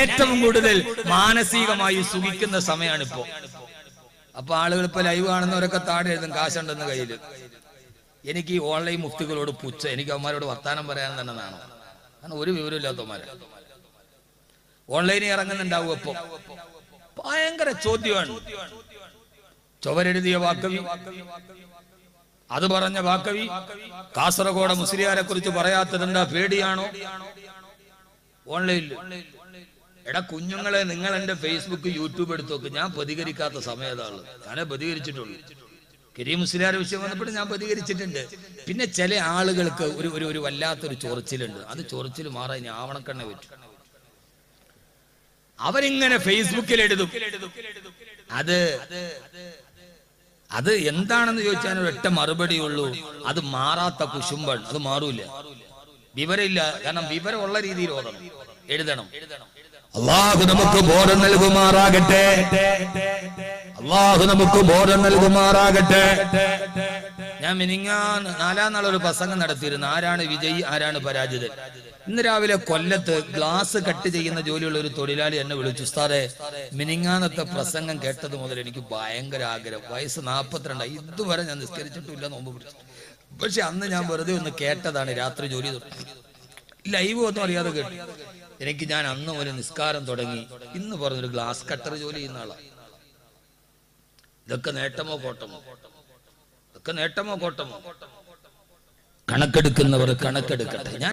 ഏറ്റവും കൂടുതൽ മാനസികമായി സുഖിക്കുന്ന സമയമാണ് സമയമാണിപ്പോ അപ്പൊ ആളുകൾ ഇപ്പൊ ലൈവ് കാണുന്നവരൊക്കെ താടി എഴുതും കാശുണ്ടെന്ന് കയ്യിൽ. എനിക്ക് ഈ ഓൺലൈൻ മുഫ്തികളോട് പുച്ഛ എനിക്ക് അവന്മാരോട് വർത്താനം പറയാൻ തന്നെ നാണോ. കാരണം ഒരു വിവരമില്ലാത്തവന്മാരെ ഓൺലൈനിൽ ഇറങ്ങുന്നുണ്ടാവും അപ്പൊ. ഭയങ്കര ചോദ്യമാണ്. ചുവരെഴുതിയ വാക്കവി. അത് പറഞ്ഞ വാക്കവി. കാസർഗോഡ് മുസ്ലിയാരെ കുറിച്ച് പറയാത്തതെന്താ പേടിയാണോ? ഓൺലൈനിൽ എടാ കുഞ്ഞുങ്ങളെ നിങ്ങൾ എന്റെ ഫേസ്ബുക്ക് യൂട്യൂബ് എടുത്തോക്ക് ഞാൻ പ്രതികരിക്കാത്ത സമയത്താണ് ഞാനേ പ്രതികരിച്ചിട്ടുള്ളൂ. കരീം മുസ്ലിയാർ വിഷയം വന്നപ്പോൾ ഞാൻ പ്രതികരിച്ചിട്ടുണ്ട്. പിന്നെ ചില ആളുകൾക്ക് ഒരു ഒരു ഒരു വല്ലാത്തൊരു ചൊറിച്ചിലുണ്ട്. അത് ചൊറിച്ചിൽ മാറാൻ ഇനി ആവണക്കണ്ണ പറ്റും. അവരിങ്ങനെ ഫേസ്ബുക്കിൽ എഴുതും അത് അത് എന്താണെന്ന് ചോദിച്ചാൽ ഒറ്റ മറുപടി ഉള്ളൂ. അത് മാറാത്ത കുശുമ്പൺ അത് മാറൂല. വിവരമില്ല. കാരണം വിവരമുള്ള രീതിയിൽ ഓതണം. എഴുതണം. അള്ളാഹു നമുക്ക് ബോധം നൽകുമാറാകട്ടെ. അള്ളാഹു നമുക്ക് ബോധം നൽകുമാറാകട്ടെ. ഞാൻ മിനിങ്ങാൻ നാലാം നാളൊരു പ്രസംഗം നടത്തിയിരുന്നു. ആരാണ് വിജയി ആരാണ് പരാജിതൻ? ഇന്ന് രാവിലെ കൊല്ലത്ത് ഗ്ലാസ് കട്ട് ചെയ്യുന്ന ജോലിയുള്ള ഒരു തൊഴിലാളി എന്നെ വിളിച്ചു. ഉസ്താദെ മിനിങ്ങാന്നത്തെ പ്രസംഗം കേട്ടത് മുതൽ എനിക്ക് ഭയങ്കര ആഗ്രഹം. വയസ്സ് നാപ്പത്തിരണ്ടായി. ഇതുവരെ ഞാൻ നിസ്കരിച്ചിട്ടില്ല നോമ്പ് പിടിച്ചു പക്ഷെ അന്ന് ഞാൻ വെറുതെ ഒന്ന് കേട്ടതാണ് രാത്രി ജോലി ലൈവ് ഒന്നും അറിയാതെ കേട്ടു. എനിക്ക് ഞാൻ അന്ന് ഒരു നിസ്കാരം തുടങ്ങി. ഇന്ന് പറഞ്ഞൊരു ഗ്ലാസ് കട്ടർ ജോലി ചെയ്യുന്ന ആളാ. ഇതൊക്കെ നേട്ടമോ കോട്ടമോ? ഇതൊക്കെ നേട്ടമോ കോട്ടമോ? കണക്കെടുക്കുന്നവർ കണക്കെടുക്കട്ടെ. ഞാൻ